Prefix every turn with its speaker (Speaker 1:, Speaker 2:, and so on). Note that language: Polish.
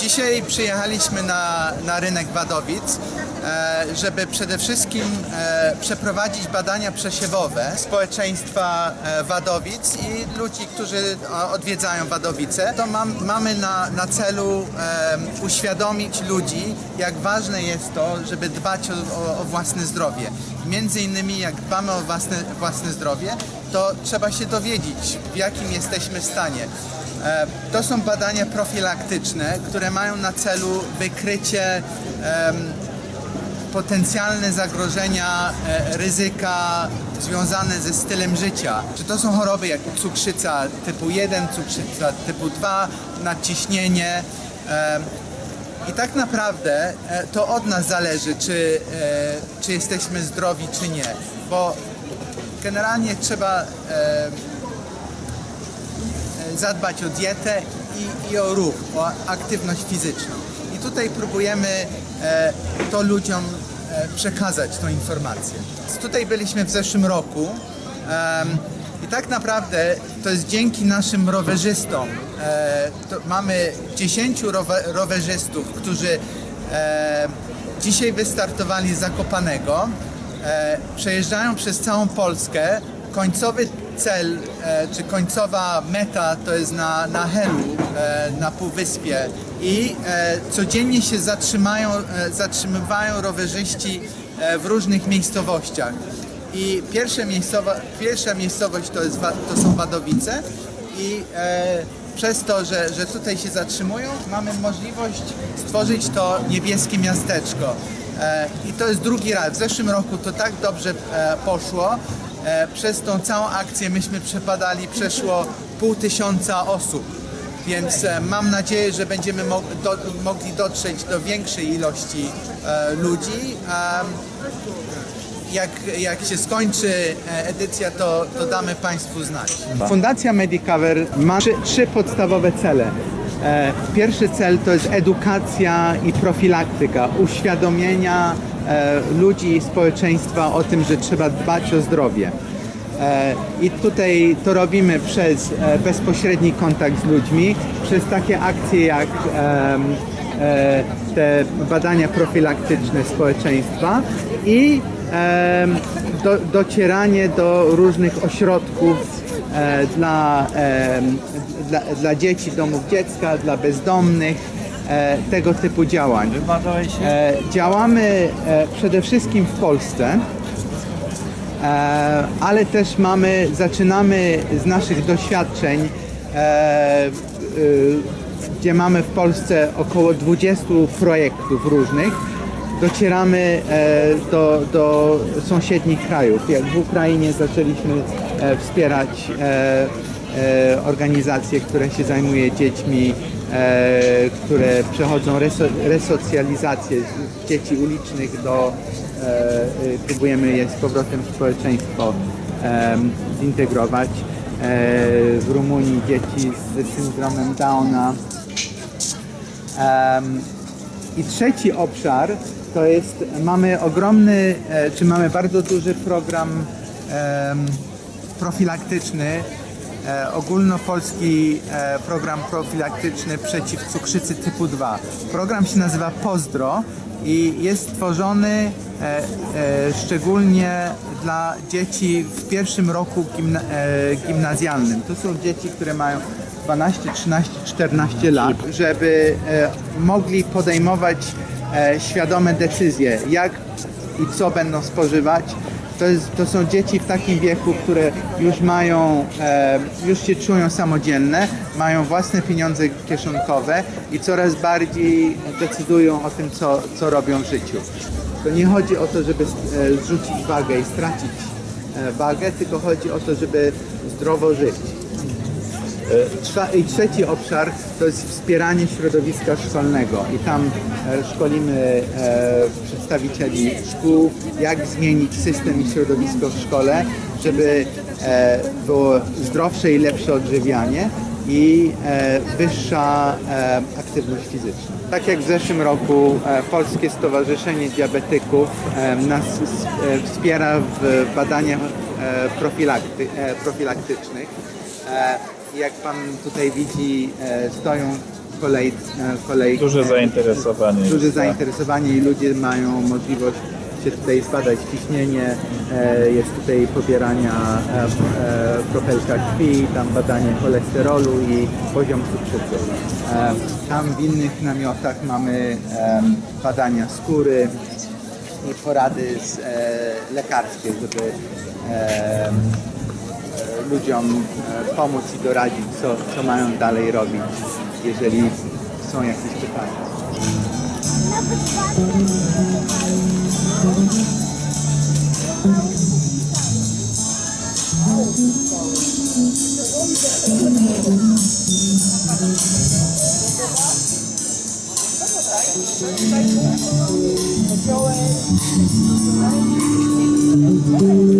Speaker 1: Dzisiaj przyjechaliśmy na, na rynek Wadowic, e, żeby przede wszystkim e, przeprowadzić badania przesiewowe społeczeństwa e, Wadowic i ludzi, którzy odwiedzają Wadowice. To mam, mamy na, na celu uświadomić ludzi, jak ważne jest to, żeby dbać o, o, o własne zdrowie. Między innymi jak dbamy o własne, własne zdrowie, to trzeba się dowiedzieć, w jakim jesteśmy stanie. E, To są badania profilaktyczne, które mają na celu wykrycie potencjalne zagrożenia, e, ryzyka związane ze stylem życia. Czy to są choroby jak cukrzyca typu 1, cukrzyca typu 2, nadciśnienie. I tak naprawdę e, to od nas zależy, czy, czy jesteśmy zdrowi, czy nie. Bo generalnie trzeba zadbać o dietę i, i o ruch, o aktywność fizyczną. I tutaj próbujemy e, to ludziom e, przekazać tą informację. Tutaj byliśmy w zeszłym roku i tak naprawdę to jest dzięki naszym rowerzystom. E, mamy 10 rowe, rowerzystów, którzy dzisiaj wystartowali z Zakopanego. Przejeżdżają przez całą Polskę. Końcowy cel, e, czy końcowa meta to jest na, na Helu, e, na Półwyspie i e, codziennie się zatrzymają, zatrzymywają rowerzyści w różnych miejscowościach. I pierwsze miejscowa, pierwsza miejscowość to, jest, to są Wadowice i przez to, że, że tutaj się zatrzymują, mamy możliwość stworzyć to niebieskie miasteczko. I to jest drugi raz. W zeszłym roku to tak dobrze poszło. E, przez tą całą akcję myśmy przepadali, przeszło pół tysiąca osób. Więc e, mam nadzieję, że będziemy mogli dotrzeć do większej ilości e, ludzi. Jak, jak się skończy edycja, to, to damy Państwu znać. Fundacja Medicover ma trzy, trzy podstawowe cele. Pierwszy cel to jest edukacja i profilaktyka, uświadomienia ludzi i społeczeństwa o tym, że trzeba dbać o zdrowie. E, I tutaj to robimy przez e, bezpośredni kontakt z ludźmi, przez takie akcje jak e, te badania profilaktyczne społeczeństwa i do, docieranie do różnych ośrodków e, dla, dla, dla dzieci, domów dziecka, dla bezdomnych, e, tego typu działań. E, działamy e, przede wszystkim w Polsce. E, ale też mamy, zaczynamy z naszych doświadczeń, e, gdzie mamy w Polsce około 20 projektów różnych. Docieramy e, do, do sąsiednich krajów. Jak w Ukrainie zaczęliśmy e, wspierać e, e, organizacje, które się zajmuje dziećmi, e, które przechodzą reso, resocjalizację z dzieci ulicznych do e, y, próbujemy je z powrotem w społeczeństwo zintegrować. E, w Rumunii dzieci z syndromem Downa. I trzeci obszar to jest, mamy ogromny, e, czy mamy bardzo duży program profilaktyczny, e, ogólnopolski e, program profilaktyczny przeciw cukrzycy typu 2. Program się nazywa Pozdro i jest stworzony e, e, szczególnie dla dzieci w pierwszym roku gimna, e, gimnazjalnym. To są dzieci, które mają 12, 13, 14 lat, żeby e, mogli podejmować e, świadome decyzje, jak i co będą spożywać. To, jest, to są dzieci w takim wieku, które już mają, e, już się czują samodzielne, mają własne pieniądze kieszonkowe i coraz bardziej decydują o tym, co, co robią w życiu. To nie chodzi o to, żeby e, zrzucić wagę i stracić e, wagę, tylko chodzi o to, żeby zdrowo żyć. Trza- I trzeci obszar to jest wspieranie środowiska szkolnego i tam e, szkolimy e, przedstawicieli szkół, jak zmienić system i środowisko w szkole, żeby e, było zdrowsze i lepsze odżywianie i e, wyższa e, aktywność fizyczna. Tak jak w zeszłym roku e, Polskie Stowarzyszenie Diabetyków e, nas e, wspiera w badaniach e, profilakty, e, profilaktycznych. E, jak pan tutaj widzi, e, stoją kolej, e, kolej
Speaker 2: Duże zainteresowanie
Speaker 1: Duże
Speaker 2: jest, tak.
Speaker 1: zainteresowanie i ludzie mają możliwość się tutaj zbadać ciśnienie, e, jest tutaj pobierania e, e, kropelka krwi, tam badanie cholesterolu i poziom cukrzycy. E, tam w innych namiotach mamy e, badania skóry i porady e, lekarskie, żeby e, e, ludziom pomóc i doradzić, co, co mają dalej robić, jeżeli są jakieś pytania. Thank you.